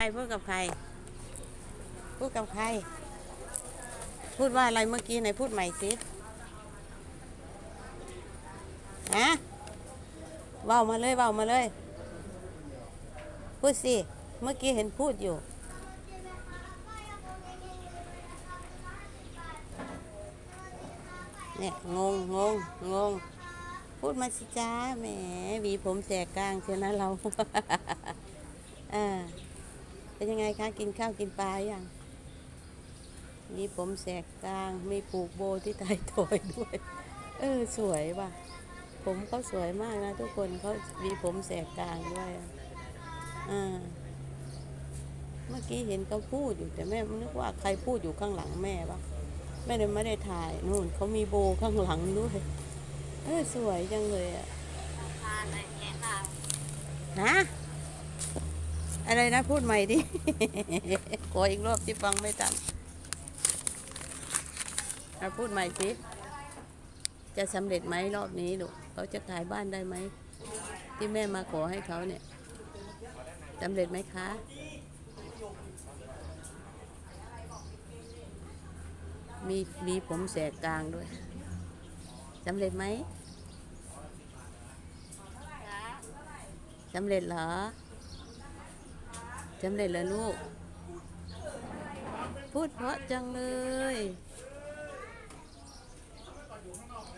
ใครพูดกับใคร พูดกับใคร พูดว่าอะไรเมื่อกี้ไหนพูดใหม่สิฮะเว้ามาเลยเว้ามาเลย พูดสิ เมื่อกี้เห็นพูดอยู่ เนี่ยงงงงงง พูดมาสิจ้าแหมวีผมแสกกลางเชียนะเรา อ่า เป็นยังไงคะ กินข้าวกินปลาอย่างมีผมแสกกลาง มีปลูกโบที่ไทยทอยด้วย เออ สวยว่ะ ผมเขาสวยมากนะ ทุกคนเขามีผมแสกกลางด้วยอะอ่าเมื่อกี้เห็นเขาพูดอยู่แต่แม่นึกว่าใครพูดอยู่ข้างหลังแม่ปะแม่เลยไม่ได้ถ่ายนู่นเขามีโบข้างหลังด้วยเออสวยจังเลยอะฮะ อะไรนะพูดใหม่ดิ ขออีกรอบที่ฟังไม่ทันเอาพูดใหม่สิ จะสำเร็จไหมรอบนี้ลูกเขาจะขายบ้านได้ไหม ที่แม่มาขอให้เขาเนี่ยสำเร็จไหมคะ มีมีผมแสกกลางด้วยสำเร็จไหมสำเร็จเหรอ สำเร็จแล้วลูก พูดเพราะจังเลย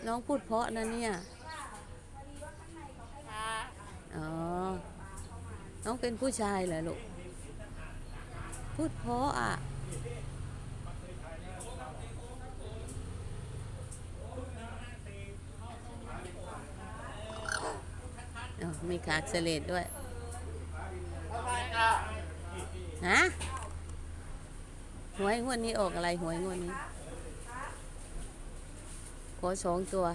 น้องพูดเพราะนะเนี่ย อ๋อ น้องเป็นผู้ชายเหรอลูก พูดเพราะอะอ๋อมีขากเสลดด้วย ฮะหวยงวดนี้ออกอะไรหวยงวดนี้ขอสองตัว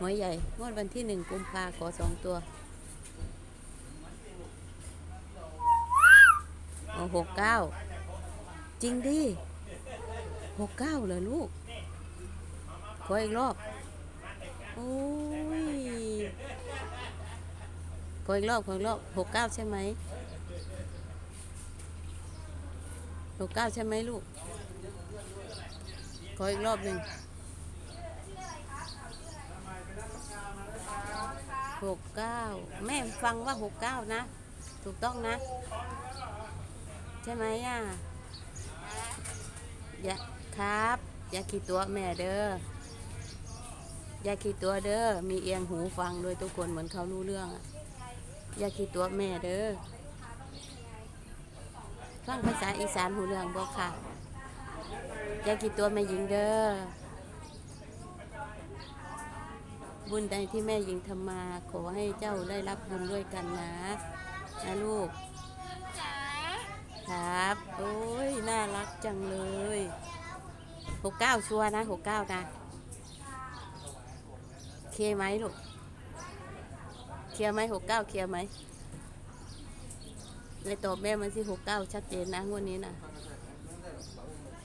หวยใหญ่งวดวันที่หนึ่งกุมภาขอสองตัวโอ้หกเก้าจริงดิหกเก้าเหรอลูก ขออีกรอบโอ้ยขออีกรอบขออีกรอบหกเก้าใช่ไหม หกเก้าใช่ไหมลูก ขออีกรอบหนึ่งหกเก้าแม่ฟังว่าหกเก้านะ ถูกต้องนะ ใช่ไหมอะอย่าครับ อย่าขีดตัวแม่เด้ออย่าขีดตัวเด้อมีเอียงหูฟังโดวยทุกคนเหมือนเขารู้เรื่องอะอย่าขีดตัวแม่เด้อ ฟังภาษาอีสานหูเรื่องบอกค่ะอย่าคิดตัวแม่หญิงเด้อ บุญใดที่แม่หญิงทำมา ขอให้เจ้าได้รับบุญด้วยกันนะนะลูก ครับ โอ้ย น่ารักจังเลยหกเก้าชัวร์นะหกเก้านะ เคลียร์ไหมลูก เคลียร์ไหมหกเก้าเคลียร์ไหม ในตอบแม่มันที่หกเก้าชัดเจนนะงวดนี้นะ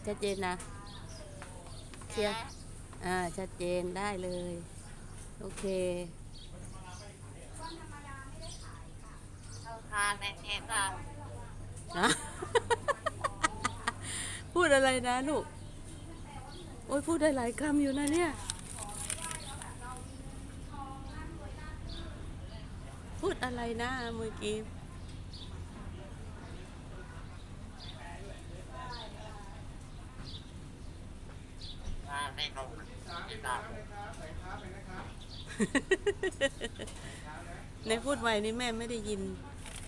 ชัดเจนนะเคลียร์อ่าชัดเจนได้เลย โอเคฮะพูดอะไรนะลูก โอ้ยพูดได้หลายคำอยู่นะเนี่ย พูดอะไรนะเมื่อกี้ ในพูดไว้นี่แม่ไม่ได้ยิน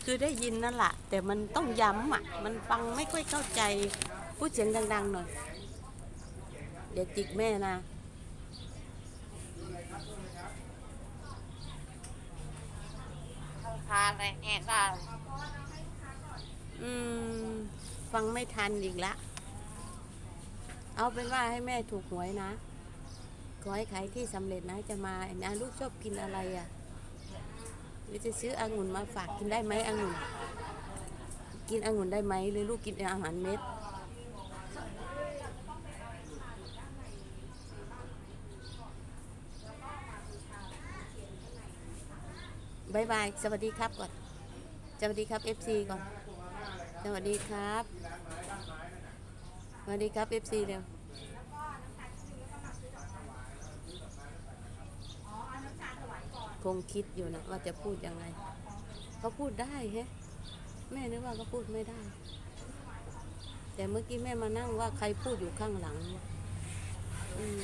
คือได้ยินนั่นแหละแต่มันต้องย้ำอะ มันฟังไม่ค่อยเข้าใจ พูดเสียงดัง ๆ หน่อย เดี๋ยวจิกแม่นะอืม ฟังไม่ทันอีกละ เอาเป็นว่าให้แม่ถูกหวยนะ ขอให้ขายที่สำเร็จนะจะมานะลูกชอบกินอะไรอะหรือจะซื้อองุ่นมาฝากกินได้ไหมองุ่น กินองุ่นได้ไหมหรือลูกกินอาหารเม็ดบายบาย สวัสดีครับก่อน สวัสดีครับ FC ก่อน สวัสดีครับ สวัสดีครับเอฟซีเร็วคงคิดอยู่นะว่าจะพูดยังไง เขาพูดได้แฮะแม่นึกว่าเขาพูดไม่ได้ แต่เมื่อกี้แม่มานั่งว่าใครพูดอยู่ข้างหลังอืม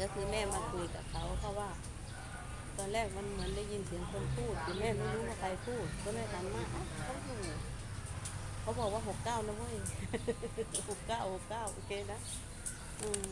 ก็คือแม่มาคุยกับเขาเพราะว่า ตอนแรกมันเหมือนได้ยินเสียงคนพูดแต่แม่ไม่รู้ว่าใครพูด ก็แม่ถามว่าอ้าวเขาอยู่เขาบอกว่าหกเก้านะเว้ยหกเก้าหกเก้าโอเคนะอืม